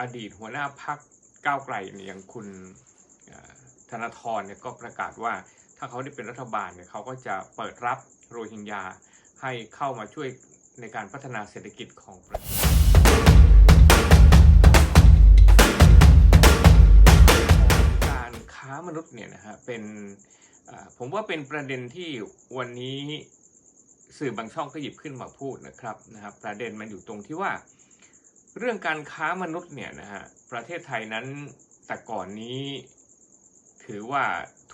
อดีตหัวหน้าพักก้าวไกลเนี่ยอย่างคุณธนาธรเนี่ยก็ประกาศว่าถ้าเขาได้เป็นรัฐบาลเนี่ยเขาก็จะเปิดรับโรฮิงญาให้เข้ามาช่วยในการพัฒนาเศรษฐกิจของประเทศการค้ามนุษย์เนี่ยนะฮะเป็นผมว่าเป็นประเด็นที่วันนี้สื่อบางช่องก็หยิบขึ้นมาพูดนะครับนะครับ ประเด็นมันอยู่ตรงที่ว่า เรื่องการค้ามนุษย์เนี่ยนะฮะประเทศไทยนั้นแต่ก่อนนี้ ถือว่า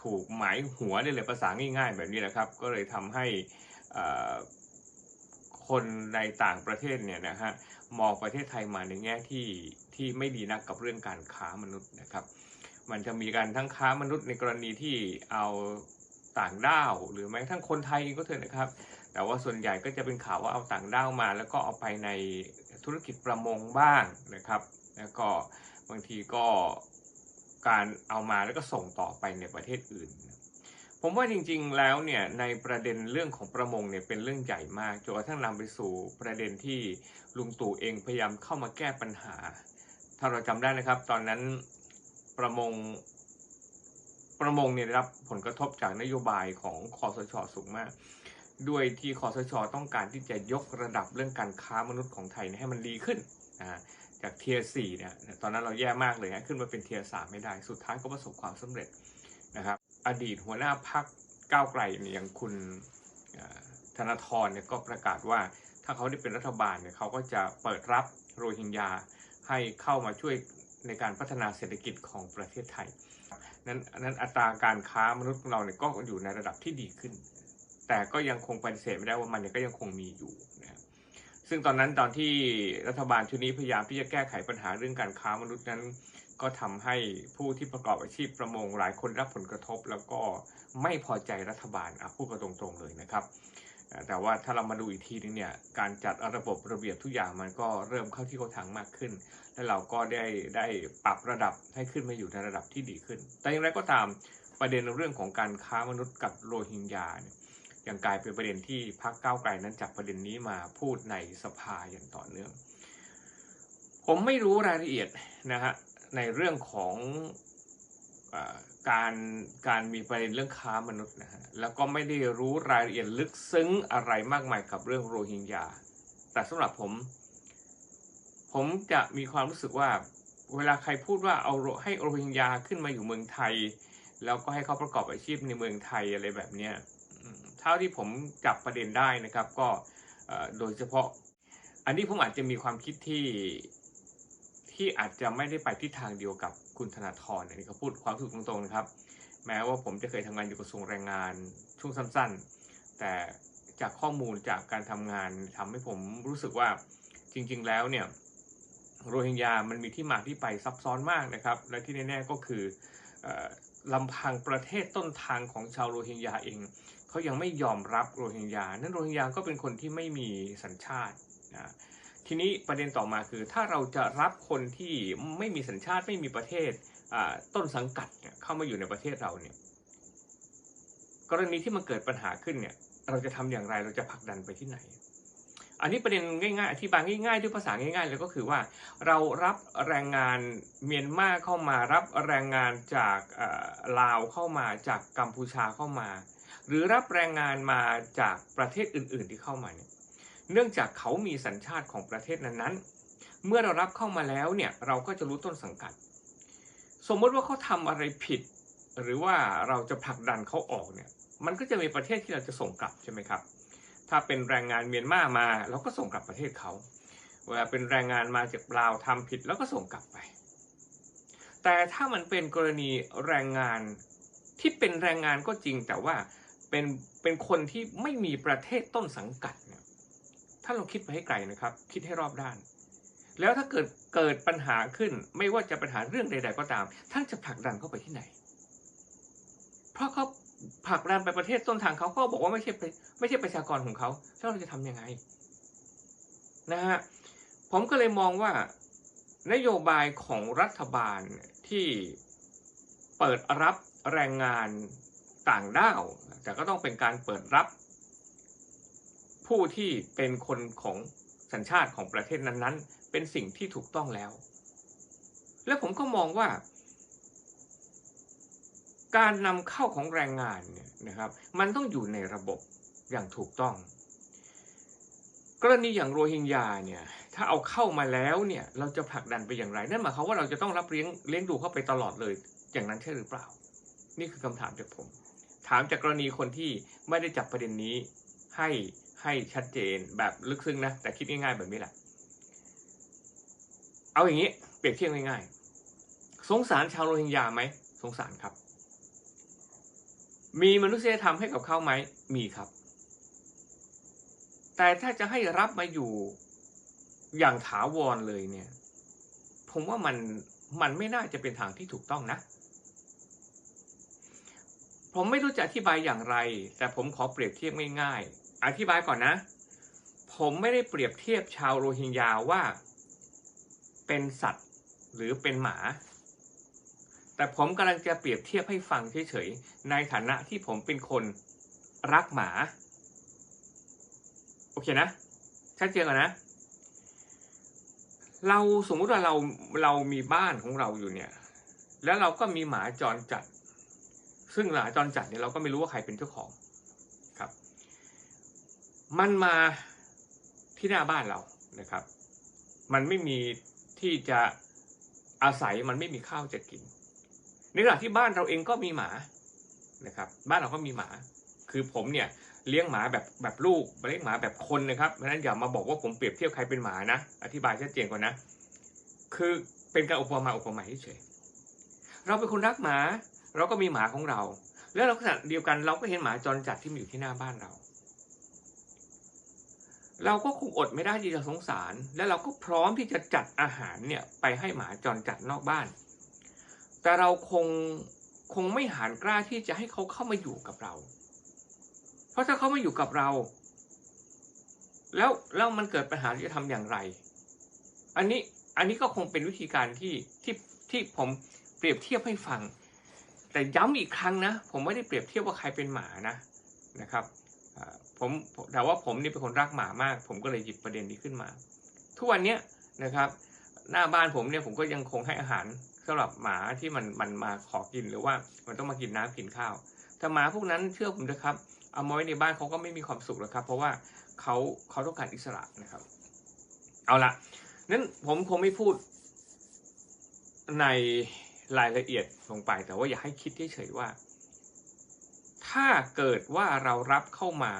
ถูกหมายหัวได้เลยภาษาง่ายๆ แบบนี้แหละครับ ก็เลยทำให้คนในต่างประเทศเนี่ยนะฮะมองประเทศไทยมาในแง่ที่ที่ไม่ดีนักกับเรื่องการค้ามนุษย์นะครับ มันจะมีการทั้งค้ามนุษย์ในกรณีที่เอาต่างด้าว หรือแม้กระทั่งคนไทยเองก็เถอะนะครับ แต่ว่าส่วนใหญ่ก็จะเป็นข่าวว่าเอาต่างด้าวมา แล้วก็เอาไปในธุรกิจประมงบ้างนะครับ แล้วก็บางทีก็การเอามาแล้วก็ส่งต่อไปในประเทศอื่น ผมว่าจริงๆแล้วเนี่ยในประเด็นเรื่องของประมงเนี่ยเป็นเรื่องใหญ่มากจนกระทั่งนำไปสู่ประเด็นที่ลุงตู่เองพยายามเข้ามาแก้ปัญหา ถ้าเราจำได้นะครับ ตอนนั้นประมงประมงเนี่ยได้รับผลกระทบจากนโยบายของคอสชสูงมาก ด้วยที่คอสชต้องการที่จะยกระดับเรื่องการค้ามนุษย์ของไทยให้มันดีขึ้นนะจากเทียร์สี่เนี่ยตอนนั้นเราแย่มากเลยฮะขึ้นมาเป็นเทียร์สามไม่ได้สุดท้ายก็ประสบความสำเร็จนะครับ อดีตหัวหน้าพักก้าวไกลเนี่ยอย่างคุณธนาธรเนี่ยก็ประกาศว่าถ้าเขาได้เป็นรัฐบาลเนี่ยเขาก็จะเปิดรับโรฮิงญาให้เข้ามาช่วยในการพัฒนาเศรษฐกิจของประเทศไทย นั้นนั้นอัตราการค้ามนุษย์ของเราเนี่ยก็อยู่ในระดับที่ดีขึ้น แต่ก็ยังคงปฏิเสธไม่ได้ว่ามันก็ยังคงมีอยู่นะครับซึ่งตอนนั้นตอนที่รัฐบาลชุดนี้พยายามที่จะแก้ไขปัญหาเรื่องการค้ามนุษย์นั้น ก็ทำให้ผู้ที่ประกอบอาชีพประมงหลายคนรับผลกระทบ แล้วก็ไม่พอใจรัฐบาลอะพูดกันตรงๆเลยนะครับ แต่ว่าถ้าเรามาดูอีกทีนึงเนี่ยการจัดระบบระเบียบทุกอย่างมันก็เริ่มเข้าที่เข้าทางมากขึ้น และเราก็ได้ได้ปรับระดับให้ขึ้นมาอยู่ในระดับที่ดีขึ้น แต่อย่างไรก็ตามประเด็นเรื่องของการค้ามนุษย์กับโรฮิงญาเนี่ย ยังกลายเป็นประเด็นที่พรรคก้าวไกลนั้นจับประเด็นนี้มาพูดในสภาอย่างต่อเนื่อง ผมไม่รู้รายละเอียดนะฮะในเรื่องของอการการมีประเด็นเรื่องค้ามนุษย์นะฮะแล้วก็ไม่ได้รู้รายละเอียดลึกซึ้งอะไรมากมายกับเรื่องโรฮิงญาแต่สำหรับผม ผมจะมีความรู้สึกว่าเวลาใครพูดว่าเอาให้โรฮิงญาขึ้นมาอยู่เมืองไทย แล้วก็ให้เขาประกอบอาชีพในเมืองไทยอะไรแบบเนี้ย เท่าที่ผมจับประเด็นได้นะครับ ก็โดยเฉพาะ อันนี้ผมอาจจะมีความคิดที่ที่อาจจะไม่ได้ไปทิศทางเดียวกับคุณธนาธรอันนี้เขาพูดความสึกตรงๆนะครับ แม้ว่าผมจะเคยทำงานอยู่กระทรวงแรงงานช่วงสั้น ๆ แต่จากข้อมูลจากการทำงานทำให้ผมรู้สึกว่าจริง ๆ แล้วเนี่ยโรฮิงญามันมีที่มาที่ไปซับซ้อนมากนะครับ และที่แน่ๆก็คืออ่อลำพังประเทศต้นทางของชาวโรฮิงญาเอง เขายังไม่ยอมรับโรฮิงญานั้นโรฮิงญาก็เป็นคนที่ไม่มีสัญชาตินะทีนี้ประเด็นต่อมาคือถ้าเราจะรับคนที่ไม่มีสัญชาติไม่มีประเทศต้นสังกัดเนี่ยเข้ามาอยู่ในประเทศเราเนี่ยกรณีที่มันเกิดปัญหาขึ้นเนี่ยเราจะทำอย่างไรเราจะผลักดันไปที่ไหน อันนี้ประเด็นง่ายๆอธิบายง่ายๆด้วยภาษาง่ายๆเลยก็คือว่าเรารับแรงงานเมียนมาเข้ามารับแรงงานจากลาวเข้ามาจากกัมพูชาเข้ามา หรือรับแรงงานมาจากประเทศอื่น ๆ ที่เข้ามาเนี่ยเนื่องจากเขามีสัญชาติของประเทศนั้นๆ เมื่อเรารับเข้ามาแล้วเนี่ยเราก็จะรู้ต้นสังกัด สมมติว่าเขาทำอะไรผิด หรือว่าเราจะผลักดันเขาออกเนี่ยมันก็จะมีประเทศที่เราจะส่งกลับใช่ไหมครับ ถ้าเป็นแรงงานเมียนมามาเราก็ส่งกลับประเทศเขาเวลาเป็นแรงงานมาจากลาวทำผิดแล้วก็ส่งกลับไป แต่ถ้ามันเป็นกรณีแรงงานที่เป็นแรงงานก็จริงแต่ว่า เป็นเป็นคนที่ไม่มีประเทศต้นสังกัดเนี่ยถ้าเราคิดไปให้ไกลนะครับ คิดให้รอบด้าน แล้วถ้าเกิดเกิดปัญหาขึ้นไม่ว่าจะปัญหาเรื่องใด ๆ ก็ตาม ท่านจะผลักดันเข้าไปที่ไหน เพราะเขาผลักดันไปประเทศต้นทางเขาก็บอกว่าไม่ใช่ไม่ใช่ประชากรของเขาแล้วเราจะทำยังไงนะฮะผมก็เลยมองว่านโยบายของรัฐบาลที่เปิดรับแรงงาน ต่างด้าว แต่ก็ต้องเป็นการเปิดรับ ผู้ที่เป็นคนของสัญชาติของประเทศนั้นๆ เป็นสิ่งที่ถูกต้องแล้ว แล้วผมก็มองว่า การนำเข้าของแรงงานเนี่ยนะครับ มันต้องอยู่ในระบบอย่างถูกต้อง กรณีอย่างโรฮิงญาเนี่ยถ้าเอาเข้ามาแล้วเนี่ยเราจะผลักดันไปอย่างไรนั่นหมายความว่าเราจะต้องรับเลี้ยงเลี้ยงดูเข้าไปตลอดเลย อย่างนั้นใช่หรือเปล่า นี่คือคำถามจากผม ถามจากกรณีคนที่ไม่ได้จับประเด็นนี้ให้ให้ชัดเจนแบบลึกซึ้งนะ แต่คิดง่ายๆแบบนี้แหละ เอาอย่างนี้ เปรียบเทียบง่ายๆ สงสารชาวโรฮิงญาไหมสงสารครับ มีมนุษยธรรมให้กับเขาไหมมีครับ แต่ถ้าจะให้รับมาอยู่อย่างถาวรเลยเนี่ย ผมว่ามันมันไม่น่าจะเป็นทางที่ถูกต้องนะ ผมไม่รู้จะอธิบายอย่างไร แต่ผมขอเปรียบเทียบง่ายๆ อธิบายก่อนนะ ผมไม่ได้เปรียบเทียบชาวโรฮิงญาว่า เป็นสัตว์หรือเป็นหมา แต่ผมกำลังจะเปรียบเทียบให้ฟังเฉยๆ ในฐานะที่ผมเป็นคนรักหมา โอเคนะ ชัดเจนก่อนนะ เราสมมุติว่าเราเรามีบ้านของเราอยู่เนี่ย แล้วเราก็มีหมาจรจัด ซึ่งหมาจรจัดเนี่ยเราก็ไม่รู้ว่าใครเป็นเจ้าของครับ มันมาที่หน้าบ้านเรานะครับ มันไม่มีที่จะอาศัยมันไม่มีข้าวจะกิน ในขณะที่บ้านเราเองก็มีหมานะครับ บ้านเราก็มีหมา คือผมเนี่ยเลี้ยงหมาแบบแบบลูกเลี้ยงหมาแบบคนนะครับเพราะฉะนั้นอย่ามาบอกว่าผมเปรียบเทียบใครเป็นหมานะ อธิบายชัดเจนก่อนนะ คือเป็นการอุปมาอุปไมยเฉยเราเป็นคนรักหมา เราก็มีหมาของเรา แล้วเราขณะเดียวกันเราก็เห็นหมาจรจัดที่มีอยู่ที่หน้าบ้านเรา เราก็คงอดไม่ได้ที่จะสงสาร และเราก็พร้อมที่จะจัดอาหารเนี่ยไปให้หมาจรจัดนอกบ้าน แต่เราคงคงไม่หานกล้าที่จะให้เขาเข้ามาอยู่กับเรา เพราะถ้าเขามาอยู่กับเรา แล้วแล้วมันเกิดปัญหาจะทำอย่างไร อันนี้อันนี้ก็คงเป็นวิธีการที่ที่ที่ผมเปรียบเทียบให้ฟัง แต่ย้ำอีกครั้งนะ ผมไม่ได้เปรียบเทียบว่าใครเป็นหมานะนะครับผมแต่ว่าผมนี่เป็นคนรักหมามาก ผมก็เลยหยิบประเด็นนี้ขึ้นมา ทุกวันนี้นะครับ หน้าบ้านผมเนี่ยผมก็ยังคงให้อาหารสำหรับหมาที่มันมันมาขอกินหรือว่ามันต้องมากินน้ำกินข้าวแต่หมาพวกนั้นเชื่อผมนะครับเอามาไว้ในบ้านเขาก็ไม่มีความสุขหรอกครับ เพราะว่าเขาเขาต้องการอิสระนะครับ เอาละนั้นผมคงไม่พูดใน รายละเอียดลงไป แต่ว่าอย่าให้คิดเฉยๆว่า ถ้าเกิดว่าเรารับเข้ามา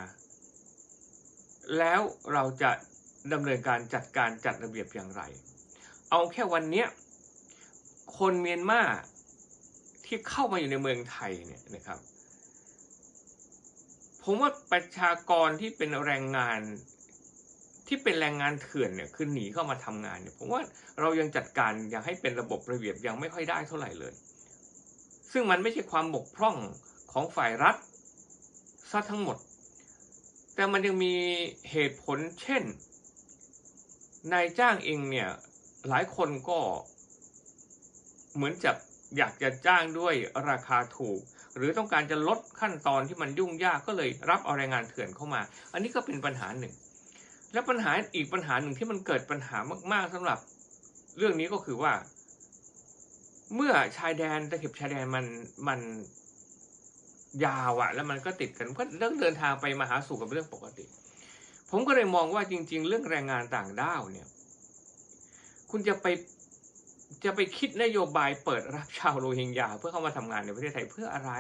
แล้วเราจะดำเนินการจัดการจัดระเบียบอย่างไร เอาแค่วันนี้คนเมียนมาที่เข้ามาอยู่ในเมืองไทยเนี่ยนะครับ ผมว่าประชากรที่เป็นแรงงาน ที่เป็นแรงงานเถื่อนเนี่ยคือหนีเข้ามาทำงานเนี่ยผมว่าเรายังจัดการยังให้เป็นระบบระเบียบยังไม่ค่อยได้เท่าไหร่เลย ซึ่งมันไม่ใช่ความบกพร่องของฝ่ายรัฐซะทั้งหมด แต่มันยังมีเหตุผลเช่นนายจ้างเองเนี่ยหลายคนก็เหมือนจะอยากจะจ้างด้วยราคาถูก หรือต้องการจะลดขั้นตอนที่มันยุ่งยากก็เลยรับเอาแรงงานเถื่อนเข้ามา อันนี้ก็เป็นปัญหาหนึ่ง และปัญหาอีกปัญหาหนึ่งที่มันเกิดปัญหามาก ๆสำหรับเรื่องนี้ก็คือว่า เมื่อชายแดนตะเข็บชายแดนมันมันยาวอะแล้วมันก็ติดกันก็เรื่องเดินทางไปมาหาสู่กับเรื่องปกติ ผมก็เลยมองว่าจริง ๆ เรื่องแรงงานต่างด้าวเนี่ย คุณจะไปจะไปคิดนโยบายเปิดรับชาวโรฮิงญาเพื่อเข้ามาทำงานในประเทศไทยเพื่ออะไร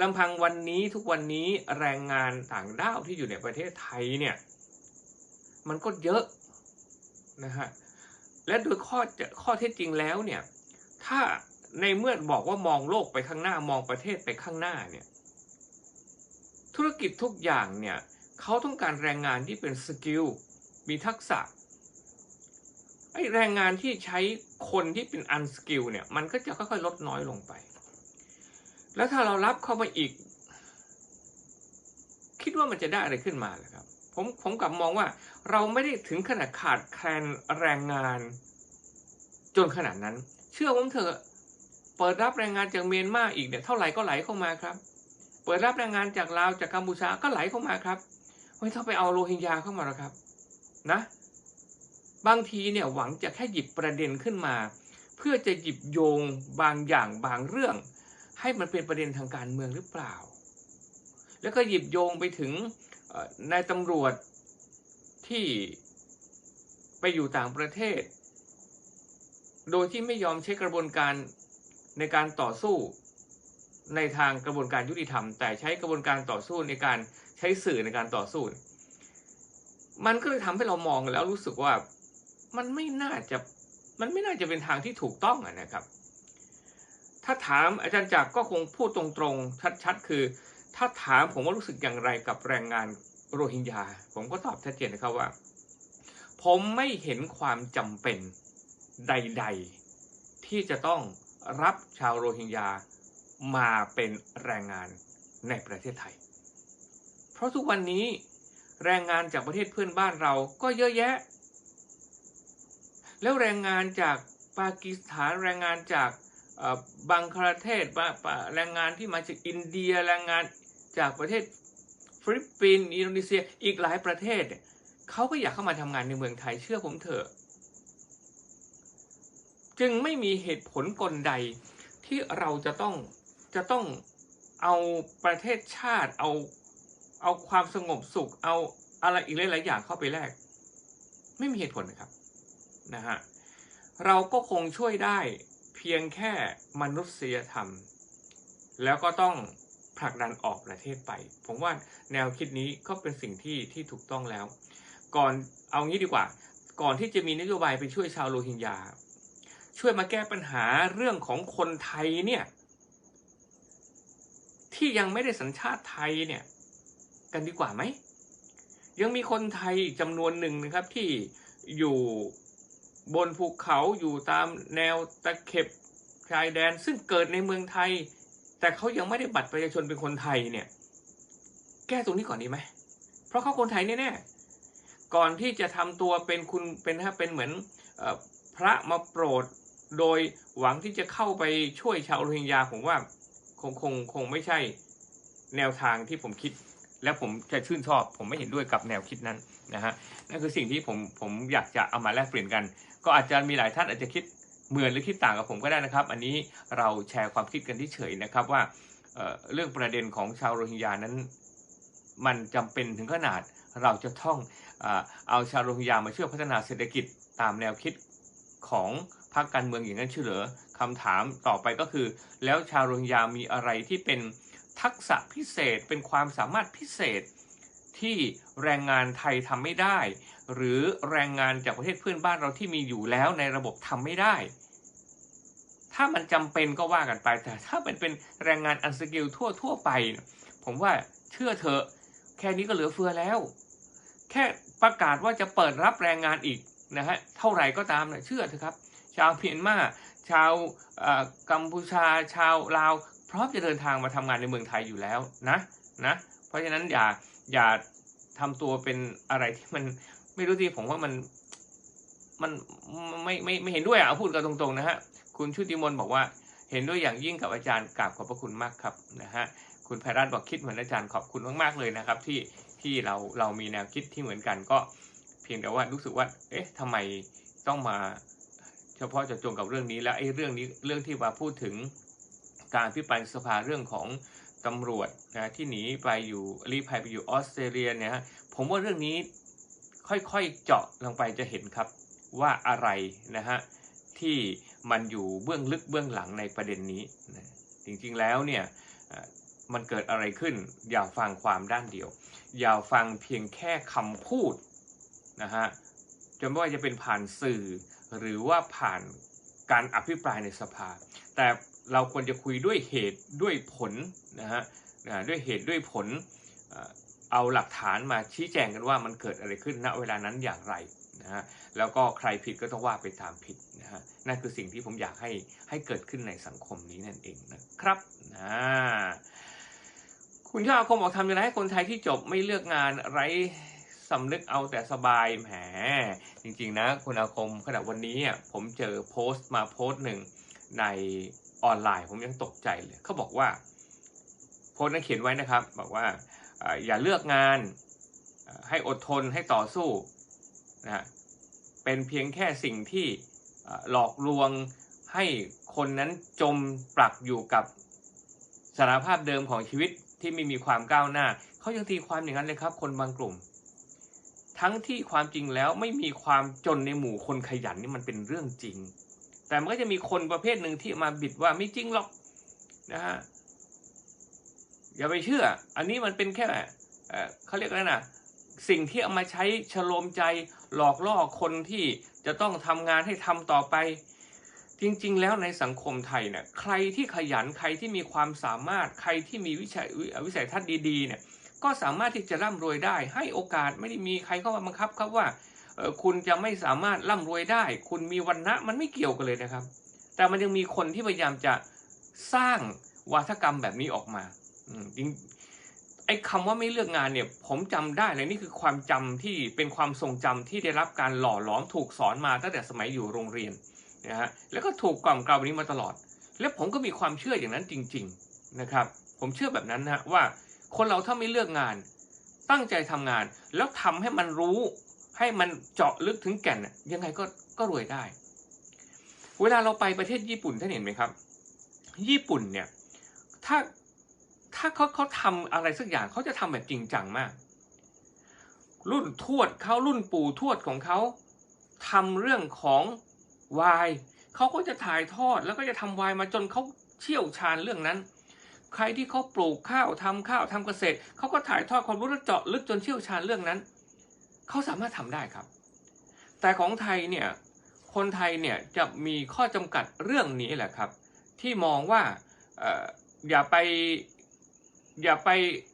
ลำพังวันนี้ทุกวันนี้แรงงานต่างด้าวที่อยู่ในประเทศไทยเนี่ยมันก็เยอะนะฮะและโดยข้อข้อเท็จจริงแล้วเนี่ยถ้าในเมื่อบอกว่ามองโลกไปข้างหน้ามองประเทศไปข้างหน้าเนี่ยธุรกิจทุกอย่างเนี่ยเขาต้องการแรงงานที่เป็นสกิลมีทักษะไอแรงงานที่ใช้คนที่เป็นอันสกิลเนี่ยมันก็จะค่อยๆลดน้อยลงไป แล้วถ้าเรารับเข้ามาอีก คิดว่ามันจะได้อะไรขึ้นมาเลยครับ ผมผมกลับมองว่า เราไม่ได้ถึงขนาดขาดแคลนแรงงาน จนขนาดนั้น เชื่อผมเถอะเปิดรับแรงงานจากเมียนมาอีกเนี่ยเท่าไหร่ก็ไหลเข้ามาครับ เปิดรับแรงงานจากลาวจากกัมพูชาก็ไหลเข้ามาครับไม่ต้องไปเอาโรฮิงญาเข้ามาหรอกครับ นะ บางทีเนี่ยหวังจะแค่หยิบประเด็นขึ้นมา เพื่อจะหยิบโยงบางอย่างบางเรื่อง ให้มันเป็นประเด็นทางการเมืองหรือเปล่า แล้วก็หยิบโยงไปถึงนายตำรวจที่ไปอยู่ต่างประเทศ โดยที่ไม่ยอมใช้กระบวนการในการต่อสู้ในทางกระบวนการยุติธรรม แต่ใช้กระบวนการต่อสู้ในการใช้สื่อในการต่อสู้ มันก็เลยทำให้เรามองแล้วรู้สึกว่ามันไม่น่าจะมันไม่น่าจะเป็นทางที่ถูกต้องอะนะครับ ถ้าถามอาจารย์จักรก็คงพูดตรงๆ ชัดๆ คือ ถ้าถามผมว่ารู้สึกอย่างไรกับแรงงานโรฮิงญา ผมก็ตอบชัดเจนนะครับว่า ผมไม่เห็นความจำเป็นใด ๆ ที่จะต้องรับชาวโรฮิงญามาเป็นแรงงานในประเทศไทย เพราะทุกวันนี้แรงงานจากประเทศเพื่อนบ้านเราก็เยอะแยะ แล้วแรงงานจากปากีสถานแรงงานจาก บังคลาเทศแรงงานที่มาจากอินเดียแรงงานจากประเทศฟิลิปปินส์อินโดนีเซียอีกหลายประเทศเขาก็อยากเข้ามาทำงานในเมืองไทยเชื่อผมเถอะ จึงไม่มีเหตุผลกลใดที่เราจะต้องจะต้องเอาประเทศชาติเอาเอาความสงบสุข เอาอะไรอีกหลายๆอย่างเข้าไปแลกไม่มีเหตุผลนะครับนะฮะเราก็คงช่วยได้ พียงแค่มนุษยธรรม แล้วก็ต้องผลักดันออกประเทศไป ผมว่าแนวคิดนี้ก็เป็นสิ่งที่ที่ถูกต้องแล้ว ก่อนเอางี้ดีกว่า ก่อนที่จะมีนโยบายไปช่วยชาวโรฮิงญาช่วยมาแก้ปัญหาเรื่องของคนไทยเนี่ยที่ยังไม่ได้สัญชาติไทยเนี่ยกันดีกว่าไหมยังมีคนไทยจำนวนหนึ่งนะครับที่อยู่ บนภูเขาอยู่ตามแนวตะเข็บชายแดนซึ่งเกิดในเมืองไทย แต่เขายังไม่ได้บัตรประชาชนเป็นคนไทยเนี่ย แก้ตรงนี้ก่อนดีไหมเพราะเขาคนไทยแน่ๆก่อนที่จะทำตัวเป็นคุณเป็นฮะเป็นเหมือนอพระมาโปรดโดยหวังที่จะเข้าไปช่วยชาวโรฮิงญาผมว่าคงคงคงไม่ใช่แนวทางที่ผมคิด และผมจะชื่นชอบ ผมไม่เห็นด้วยกับแนวคิดนั้นนะฮะนั่นคือสิ่งที่ผมผมอยากจะเอามาแลกเปลี่ยนกัน ก็อาจจะมีหลายท่านอาจจะคิดเหมือนหรือคิดต่างกับผมก็ได้นะครับ อันนี้เราแชร์ความคิดกันที่เฉยนะครับว่าเเรื่องประเด็นของชาวโรฮิงญานั้น มันจำเป็นถึงขนาดเราจะต้องเอเอาชาวโรฮิงญามาช่วยพัฒนาเศรษฐกิจตามแนวคิดของพรรคการเมืองอย่างนั้นเชื่อเหรอคำถามต่อไปก็คือ แล้วชาวโรฮิงญามีอะไรที่เป็นทักษะพิเศษเป็นความสามารถพิเศษที่แรงงานไทยทำไม่ได้ หรือแรงงานจากประเทศเพื่อนบ้านเราที่มีอยู่แล้วในระบบทำไม่ได้ ถ้ามันจำเป็นก็ว่ากันไป แต่ถ้ามันเป็นแรงงานอันสกิลทั่วทั่วไป ผมว่าเชื่อเถอะแค่นี้ก็เหลือเฟือแล้ว แค่ประกาศว่าจะเปิดรับแรงงานอีกนะฮะเท่าไหร่ก็ตามนะเชื่อเถอะครับ ชาวเมียนมาชาวกัมพูชา ชาวลาวพร้อมจะเดินทางมาทำงานในเมืองไทยอยู่แล้วนะนะ เพราะฉะนั้นอย่าอย่าทำตัวเป็นอะไรที่มัน ไม่รู้ที่ผมว่ามันมันไม่ไม่ไม่เห็นด้วยอะพูดกันตรงๆนะฮะคุณชุติมนบอกว่าเห็นด้วยอย่างยิ่งกับอาจารย์กราบขอบพระคุณมากครับนะฮะคุณไพรัตบอกคิดเหมือนอาจารย์ขอบคุณมากๆเลยนะครับ ที่ที่เราเรามีแนวคิดที่เหมือนกันก็เพียงแต่ว่ารู้สึกว่า เอ๊ะทำไมต้องมาเฉพาะจะจงกับเรื่องนี้แล้วไอ้เรื่องนี้เรื่องที่มาพูดถึงการพิปรายสภาเรื่องของตำรวจนะที่หนีไปอยู่รีภัยไปอยู่ออสเตรเลียเนี่ยฮะผมว่าเรื่องนี้ ค่อยๆเจาะลงไปจะเห็นครับว่าอะไรนะฮะที่มันอยู่เบื้องลึกเบื้องหลังในประเด็นนี้นะจริงๆแล้วเนี่ยมันเกิดอะไรขึ้น อย่าฟังความด้านเดียว อย่าฟังเพียงแค่คำพูดนะฮะจะไม่ว่าจะเป็นผ่านสื่อ หรือว่าผ่านการอภิปรายในสภา แต่เราควรจะคุยด้วยเหตุด้วยผลนะฮะด้วยเหตุด้วยผล เอาหลักฐานมาชี้แจงกันว่ามันเกิดอะไรขึ้นณเวลานั้นอย่างไรนะฮะแล้วก็ใครผิดก็ต้องว่าไปตามผิดนะฮะนั่นคือสิ่งที่ผมอยากให้ให้เกิดขึ้นในสังคมนี้นั่นเองนะครับอ่าคุณยอดอาคมบอกทำยังไงให้คนไทยที่จบไม่เลือกงานไร้สำนึกเอาแต่สบายแหมจริงๆนะคุณอาคมขณะวันนี้ผมเจอโพสต์มาโพสต์หนึ่งในออนไลน์ผมยังตกใจเลยเขาบอกว่า โพสต์นั้นเขียนไว้นะครับ บอกว่า อย่าเลือกงานให้อดทนให้ต่อสู้นะฮะเป็นเพียงแค่สิ่งที่หลอกลวงให้คนนั้นจมปลักอยู่กับสารภาพเดิมของชีวิตที่ไม่มีความก้าวหน้า เขายังตีความอย่างนั้นเลยครับคนบางกลุ่ม ทั้งที่ความจริงแล้วไม่มีความจนในหมู่คนขยันนี่มันเป็นเรื่องจริง แต่มันก็จะมีคนประเภทหนึ่งที่มาบิดว่าไม่จริงหรอกนะฮะ อย่าไปเชื่อ อันนี้มันเป็นแค่เขาเรียกอะไรนะสิ่งที่เอามาใช้ฉโลมใจหลอกล่อคนที่จะต้องทำงานให้ทำต่อไป จริงๆ แล้วในสังคมไทยเนี่ยใครที่ขยันใครที่มีความสามารถใครที่มีวิชัยวิสัยทัศน์ดีๆเนี่ยก็สามารถที่จะร่ำรวยได้ ให้โอกาสไม่ได้มีใครเข้ามาบังคับครับว่าคุณจะไม่สามารถร่ำรวยได้ คุณมีวันณะมันไม่เกี่ยวกันเลยนะครับ แต่มันยังมีคนที่พยายามจะสร้างวาทกรรมแบบนี้ออกมา จริงไอ้คำว่าไม่เลือกงานเนี่ย ผมจำได้เลยนี่คือความจำที่เป็นความทรงจำที่ได้รับการหล่อหลอมถูกสอนมาตั้งแต่สมัยอยู่โรงเรียนนะฮะแล้วก็ถูกกล่อมกล่าแบบนี้มาตลอด และผมก็มีความเชื่ออย่างนั้นจริง ๆนะครับ ผมเชื่อแบบนั้นนะว่าคนเราถ้าไม่เลือกงาน ตั้งใจทำงาน แล้วทำให้มันรู้ ให้มันเจาะลึกถึงแก่นยังไงก็ก็รวยได้ เวลาเราไปประเทศญี่ปุ่นท่านเห็นไหมครับ ญี่ปุ่นเนี่ยถ้า ถ้าเขาเขาทำอะไรสักอย่างเขาจะทำแบบจริงจังมาก รุ่นทวดเขารุ่นปู่ทวดของเขาทำเรื่องของวายเขาก็จะถ่ายทอดแล้วก็จะทำวายมาจนเขาเชี่ยวชาญเรื่องนั้น ใครที่เขาปลูกข้าวทำข้าวทำเกษตรเขาก็ถ่ายทอดความรู้และเจาะลึกจนเชี่ยวชาญเรื่องนั้นเขาสามารถทำได้ครับ แต่ของไทยเนี่ยคนไทยเนี่ยจะมีข้อจำกัดเรื่องนี้แหละครับ ที่มองว่าอออย่าไป อย่าไป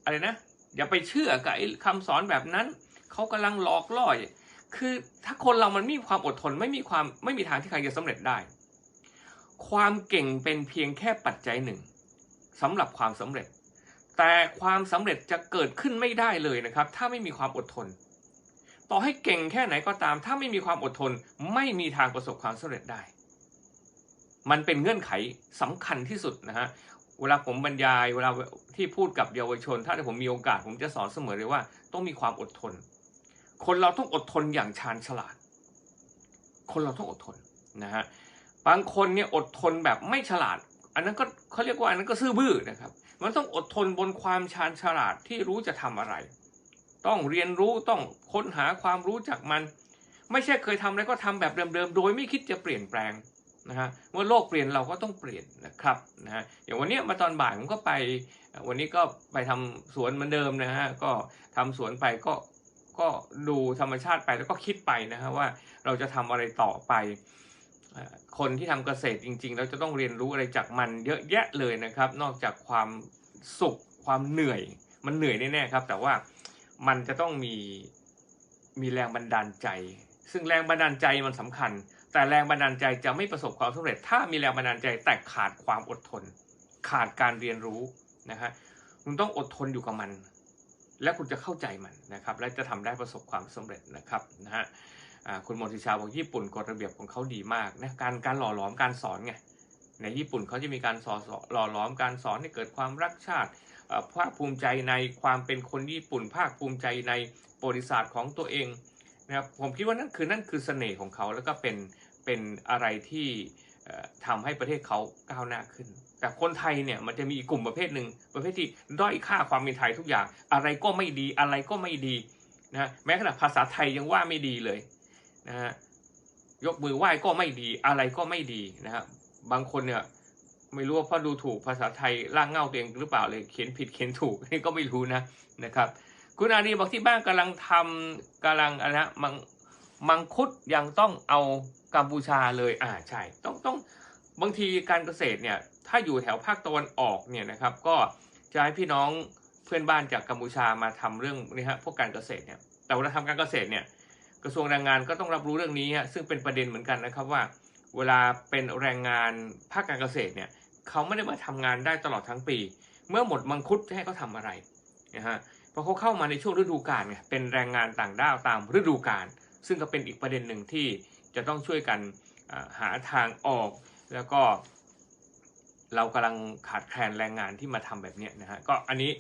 อะไรนะ อย่าไปเชื่อกับไอ้คำสอนแบบนั้น เขากำลังหลอกล่อคือถ้าคนเรามันไม่มีความอดทนไม่มีความไม่มีทางที่ใครจะสำเร็จได้ ความเก่งเป็นเพียงแค่ปัจจัยหนึ่งสำหรับความสำเร็จ แต่ความสำเร็จจะเกิดขึ้นไม่ได้เลยนะครับ ถ้าไม่มีความอดทน ต่อให้เก่งแค่ไหนก็ตาม ถ้าไม่มีความอดทน ไม่มีทางประสบความสำเร็จได้ มันเป็นเงื่อนไขสำคัญที่สุดนะฮะ เวลาผมบรรยายเวลาที่พูดกับเยาวชน ถ้าผมมีโอกาสผมจะสอนเสมอเลยว่า ต้องมีความอดทน คนเราต้องอดทนอย่างชาญฉลาด คนเราต้องอดทนนะฮะบางคนเนี่ยอดทนแบบไม่ฉลาด อันนั้นก็เขาเรียกว่าอันนั้นก็ซื่อบื้อนะครับ มันต้องอดทนบนความชาญฉลาดที่รู้จะทำอะไร ต้องเรียนรู้ต้องค้นหาความรู้จากมัน ไม่ใช่เคยทำอะไรก็ทำแบบเดิมๆโดยไม่คิดจะเปลี่ยนแปลง นะฮะเมื่อโลกเปลี่ยนเราก็ต้องเปลี่ยนนะครับนะฮะอย่างวันนี้มาตอนบ่ายผมก็ไป วันนี้ก็ไปทำสวนเหมือนเดิมนะฮะก็ทำสวนไปก็ก็ดูธรรมชาติไปแล้วก็คิดไปนะฮะว่าเราจะทำอะไรต่อไป คนที่ทำเกษตรจริงๆเราจะต้องเรียนรู้อะไรจากมันเยอะแยะเลยนะครับ นอกจากความสุขความเหนื่อย มันเหนื่อยแน่ๆครับ แต่ว่ามันจะต้องมีมีแรงบันดาลใจ ซึ่งแรงบันดาลใจมันสำคัญ แต่แรงบันดาลใจจะไม่ประสบความสำเร็จ ถ้ามีแรงบันดาลใจแต่ขาดความอดทน ขาดการเรียนรู้นะฮะคุณต้องอดทนอยู่กับมัน และคุณจะเข้าใจมันนะครับ และจะทำได้ประสบความสำเร็จนะครับนะฮะคุณมนติชาบอกญี่ปุ่นกฎระเบียบของเขาดีมากนะการการหล่อหลอมการสอนไงในญี่ปุ่นเขาจะมีการสอนหล่อหลอมการสอนให้เกิดความรักชาติภาคภูมิใจในความเป็นคนญี่ปุ่น ภาคภูมิใจในประวัติศาสตร์ของตัวเอง นะครับผมคิดว่านั่นคือนั่นคือเสน่ห์ของเขาแล้วก็เป็นเป็นอะไรที่เอ่อทำให้ประเทศเขาก้าวหน้าขึ้น แต่คนไทยเนี่ยมันจะมีอีกกลุ่มประเภทหนึ่งประเภทที่ด้อยค่าความเป็นไทยทุกอย่าง อะไรก็ไม่ดีอะไรก็ไม่ดีนะแม้ขนาดภาษาไทยยังว่าไม่ดีเลยนะฮะยกมือไหว้ก็ไม่ดีอะไรก็ไม่ดีนะฮะบบางคนเนี่ยไม่รู้ว่าพราะดูถูกภาษาไทยร่างเงาตัวเองหรือเปล่าเลยเขียนผิดเขียนถูกนี่ก็ไม่รู้นะนะครับ คุณอารีบอกที่บ้านกำลังทำกำลังอะไรนะมังมังคุดยังต้องเอากัมพูชาเลยอ่าใช่ต้องต้องบางทีการเกษตรเนี่ยถ้าอยู่แถวภาคตะวันออกเนี่ยนะครับ ก็จะให้พี่น้องเพื่อนบ้านจากกัมพูชามาทำเรื่องนี่ฮะพวกการเกษตรเนี่ยแต่เวลาทำการเกษตรเนี่ยกระทรวงแรงงานก็ต้องรับรู้เรื่องนี้ฮะซึ่งเป็นประเด็นเหมือนกันนะครับว่า เวลาเป็นแรงงานภาคการเกษตรเนี่ยเขาไม่ได้มาทำงานได้ตลอดทั้งปี เมื่อหมดมังคุดจะให้เขาทำอะไรนะฮะ ราะเขาเข้ามาในช่วงฤดูกาลไงเป็นแรงงานต่างด้าวตามฤดูกาลซึ่งก็เป็นอีกประเด็นหนึ่งที่จะต้องช่วยกันหาทางออก แล้วก็ เรากำลังขาดแคลนแรงงานที่มาทำแบบนี้นะฮะก็อันนี้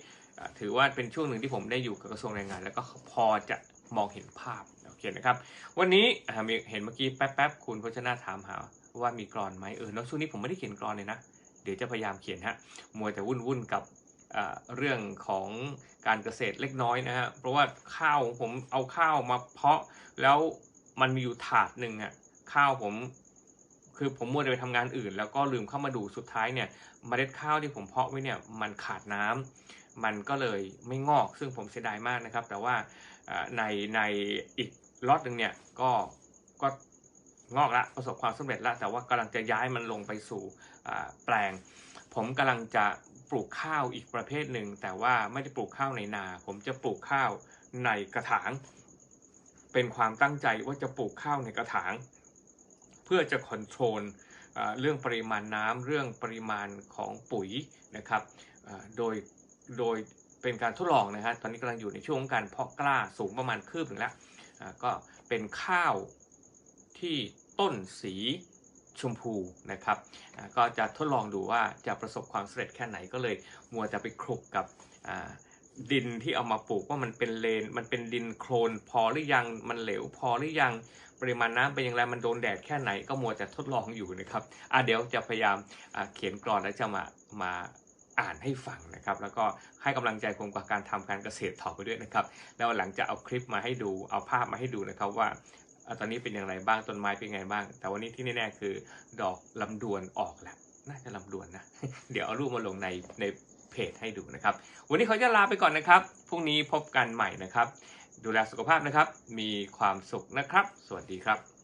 ถือว่าเป็นช่วงหนึ่งที่ผมได้อยู่กับกระทรวงแรงงาน แล้วก็พอจะมองเห็นภาพนะเคนะครับ วันนี้มีเห็นเมื่อกี้แป๊บๆคุณพจนาถามหาว่ามีกรอนไหมเออแล้วช่วงนี้ผมไม่ได้เขียนกรอนเลยนะเดี๋ยวจะพยายามเขียนฮะมัวแต่วุ่นๆกับ เรื่องของการเกษตรเล็กน้อยนะฮะเพราะว่าข้าวผมเอาข้าวมาเพาะแล้วมันมีอยู่ถาดหนึ่งอะข้าวผมคือผมมัวแต่ไปทำงานอื่น แล้วก็ลืมเข้ามาดูสุดท้ายเนี่ยเมล็ดข้าวที่ผมเพาะไว้เนี่ยมันขาดน้ำมันก็เลยไม่งอกซึ่งผมเสียดายมากนะครับ แต่ว่าในในอีกล็อตหนึ่งเนี่ยก็ก็งอกละประสบความสำเร็จละแต่ว่ากำลังจะย้ายมันลงไปสู่แปลง ผมกำลังจะ ปลูกข้าวอีกประเภทหนึ่ง แต่ว่าไม่ได้ปลูกข้าวในนา ผมจะปลูกข้าวในกระถาง เป็นความตั้งใจว่าจะปลูกข้าวในกระถาง เพื่อจะคอนโทรลเรื่องปริมาณน้ำเรื่องปริมาณของปุ๋ยนะครับโดยโดยเป็นการทดลองนะฮะตอนนี้กำลังอยู่ในช่วงของการเพาะกล้าสูงประมาณคืบหนึ่งแล้วก็เป็นข้าวที่ต้นสี ชมพูนะครับก็จะทดลองดูว่าจะประสบความสำเร็จแค่ไหนก็เลยมัวจะไปคลุกกับดินที่เอามาปลูกว่ามันเป็นเลน มันเป็นดินโคลนพอหรือยังมันเหลวพอหรือยังปริมาณน้ำเป็นอย่างไรมันโดนแดดแค่ไหนก็มัวแต่ทดลองอยู่นะครับอะเดี๋ยวจะพยายามเขียนกรอนแล้วจะมามาอ่านให้ฟังนะครับ แล้วก็ให้กำลังใจผมกับการทำการเกษตรต่อไปด้วยนะครับ แล้วหลังจะเอาคลิปมาให้ดูเอาภาพมาให้ดูนะครับว่า ตอนนี้เป็นอย่างไรบ้างต้นไม้เป็นไงบ้าง แต่วันนี้ที่แน่ๆคือ ดอกลำดวนออกแล้วน่าจะลำดวนนะ เดี๋ยวเอารูปมาลงในในเพจให้ดูนะครับ วันนี้เขาจะลาไปก่อนนะครับ พรุ่งนี้พบกันใหม่นะครับ ดูแลสุขภาพนะครับ มีความสุขนะครับ สวัสดีครับ